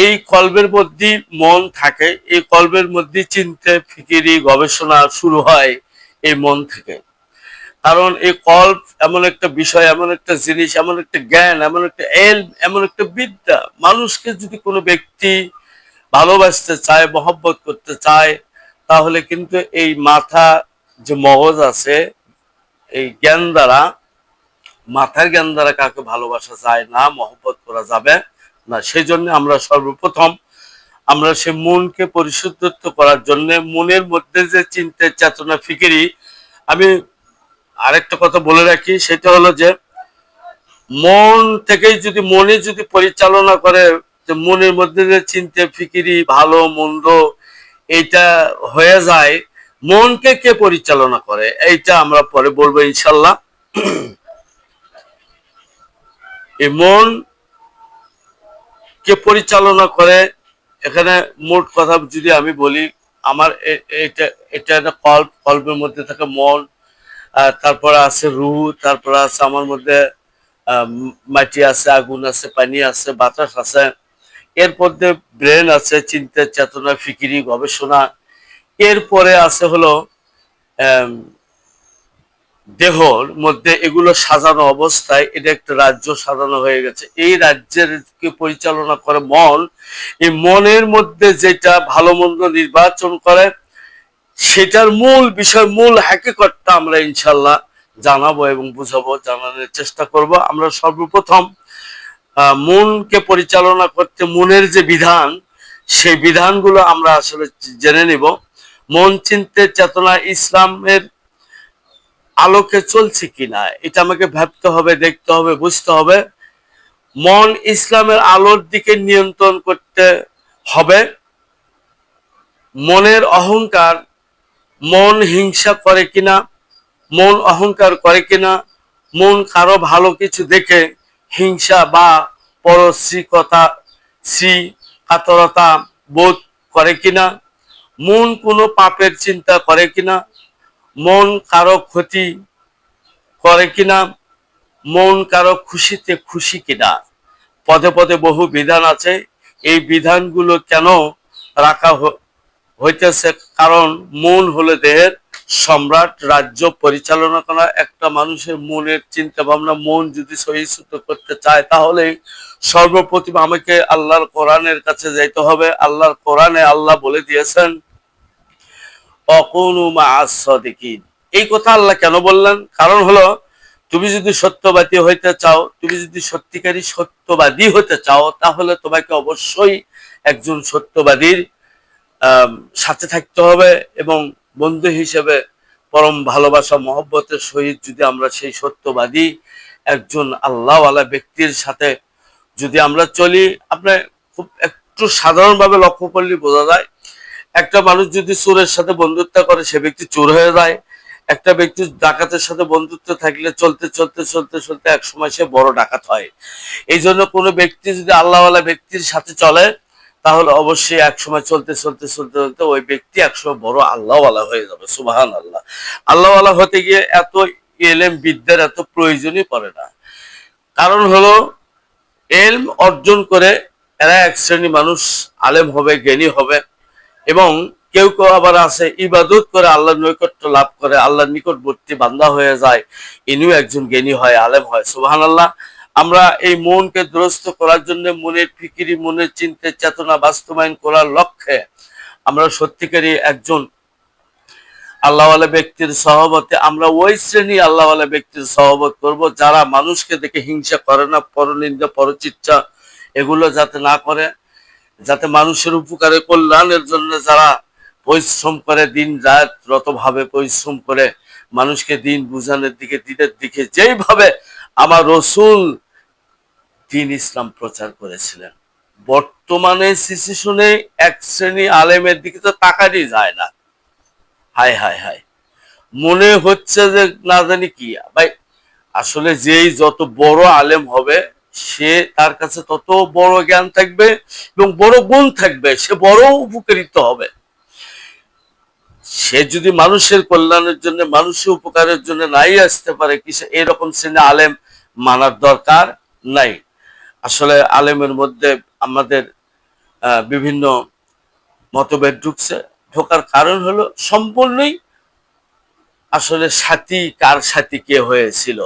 এই কল্পের মধ্যে মন থাকে, এই কল্পের মধ্যে চিন্তা, ফিকিরি, গবেষণা শুরু হয়, এই মন থেকে। কারণ এই কল্প এমন একটা বিষয়, এমন একটা জিনিস, এমন একটা জ্ঞান, এমন একটা এল এমন একটা বিদ্যা। মানুষকে যদি কোনো ব্যক্তি ভালোবাসতে চায়, মহব্বত করতে চায়, তাহলে কিন্তু এই মাথা যে মগজ আছে, এই জ্ঞান দ্বারা, মাথার জ্ঞান দ্বারা কাউকে ভালোবাসা যায় না, মহব্বত করা যাবে না সেই জন্য আমরা সর্বপ্রথম আমরা সে মনকে পরিশুদ্ধত্ব করার জন্য মনের মধ্যে যে চিন্তা চেতনা ফিকিরি, আমি আরেকটা কথা বলে রাখি, সেটা হলো যে মন থেকেই যদি মনে যদি পরিচালনা করে মনের মধ্যে যে চিন্তা ফিকিরি, ভালো, মন্দ এইটা হয়ে যায়, মনকে কে পরিচালনা করে? এইটা আমরা পরে বলব ইনশাল্লাহ। এই মন কে পরিচালনা করে, এখানে মোট কথা যদি আমি বলি, আমার এটা এটা কল্প, কল্পের মধ্যে থাকে মন তারপরে আছে রু তারপরে আছে আমার মধ্যে মাটি আছে, আগুন আছে, পানি আছে, বাতাস আছে, এর মধ্যে ব্রেন আছে, চিন্তা, চেতনা, ফিকিরি, গবেষণা, এরপরে আছে হলো দেহর মধ্যে এগুলো সাজানো অবস্থায় এটা একটা রাজ্য সাজানো হয়ে গেছে। এই রাজ্যের পরিচালনা করে মন এই মনের মধ্যে যেটা ভালো মন্দ নির্বাচন করে, সেটার মূল বিষয়, মূল হাকিকতটা আমরা ইনশাল্লাহ জানাব এবং বুঝাবো, জানানোর চেষ্টা করব। আমরা সর্বপ্রথম মনকে পরিচালনা করতে মনের যে বিধান, সেই বিধানগুলো আমরা আসলে জেনে নিব। মন চিন্তে চেতনা ইসলামের আলোকে চলছে কিনা, এটা আমাকে ভাবতে হবে, দেখতে হবে, বুঝতে হবে। মন ইসলামের আলোর দিকে নিয়ন্ত্রণ করতে হবে। মনের অহংকার, মন হিংসা করে কিনা, মন অহংকার করে কিনা, মন কারও ভালো কিছু দেখে হিংসা বা পরশ্রীকতা শ্রী কাতরতা বোধ করে কিনা, মন কোনো পাপের চিন্তা করে কিনা মন কারও ক্ষতি করে কিনা, মন কারও খুশিতে খুশি কিনা। পদে পদে বহু বিধান আছে। এই বিধানগুলো কেন রাখা হইতেছে? কারণ মন হলে দেহের সম্রাট, রাজ্য পরিচালনা করা একটা মানুষের মনের চিন্তা ভাবনা মন যদি সহিষ্ণুত করতে চায়, তাহলে সর্বপ্রথম আমাকে আল্লাহর কোরআনের কাছে যাইতে হবে। আল্লাহর কোরআনে আল্লাহ বলে দিয়েছেন এই কথা আল্লাহ কেন বললেন? কারণ হলো, তুমি যদি সত্যবাদী হইতে চাও, তুমি যদি সত্যিকারী সত্যবাদী হতে চাও, তাহলে তোমাকে অবশ্যই একজন সত্যবাদীর সাথে থাকতে হবে এবং বন্ধু হিসেবে পরম ভালোবাসা, মহব্বতের সহিত যদি আমরা সেই সত্যবাদী একজন আল্লাহওয়ালা ব্যক্তির সাথে যদি আমরা চলি আপনার খুব একটু সাধারণভাবে লক্ষ্য করলে বোঝা যায় একটা মানুষ যদি চোরের সাথে বন্ধুত্ব করে, সে ব্যক্তি চোর হয়ে যায়। একটা ব্যক্তি ডাকাতের সাথে বন্ধুত্ব থাকলে চলতে চলতে চলতে চলতে এক সময় সে বড় ডাকাত হয়। এই জন্য কোনো ব্যক্তি যদি আল্লাহওয়ালা ব্যক্তির সাথে চলে, তাহলে অবশ্যই এক সময় চলতে চলতে চলতে চলতে ওই ব্যক্তি একসময় বড় আল্লাহওয়ালা হয়ে যাবে। সুবাহান আল্লাহ আল্লাহওয়ালা হতে গিয়ে এত এলেম বিদ্যার এত প্রয়োজনই পড়ে না। কারণ হলো, এলম অর্জন করে এরা এক শ্রেণি মানুষ, আলেম হবে, জ্ঞানী হবে। এবং কেউ কেউ আবার আছে, ইবাদত করে আল্লাহর নৈকট্য লাভ করে, আল্লাহর নিকটবর্তী বান্দা হয়ে যায়। ইনিও একজন জ্ঞানী হয়, আলেম হয় সুবাহান আল্লাহ আমরা এই মনকে দুরস্ত করার জন্য মনের ফিকিরি, মনের চিন্তা, চেতনা বাস্তবায়ন করার লক্ষ্যে আমরা সত্যিকারই একজন আল্লাহওয়ালা ব্যক্তির সহবতে, আমরা ওই শ্রেণি আল্লাহওয়ালা ব্যক্তির সহবত করব যারা মানুষকে দেখে হিংসা করে না, পরনিন্দা, পরচিচ্ছা, এগুলো যাতে না করে। যাতে মানুষের উপকারে, কল্যাণের জন্য যারা পরিশ্রম করে, দিন রাত রতভাবে পরিশ্রম করে, মানুষকে দিন বুঝানোর দিকে, দিনের দিকে, যেইভাবে আমার রসুল দিন ইসলাম প্রচার করেছিলেন। বর্তমানে, সিচুয়েশনে এক শ্রেণি আলেমের দিকে তো তাকারই যায় না। হায় হায় হায়। মনে হচ্ছে যে না জানি কি, ভাই, আসলে যেই যত বড় আলেম হবে সে তার কাছে তত বড় জ্ঞান থাকবে এবং বড় গুণ থাকবে, সে বড় উপকৃত হবে। সে যদি মানুষের কল্যাণের জন্য, মানুষের উপকারের জন্য নাই আসতে পারে কি এরকম শ্রেণি আলেম মানার দরকার নাই। আসলে আলেমের মধ্যে আমাদের বিভিন্ন মতভেদ ঢুকছে। ঢোকার কারণ হলো সম্পূর্ণই আসলে সাথী, কার সাথী কে হয়েছিল।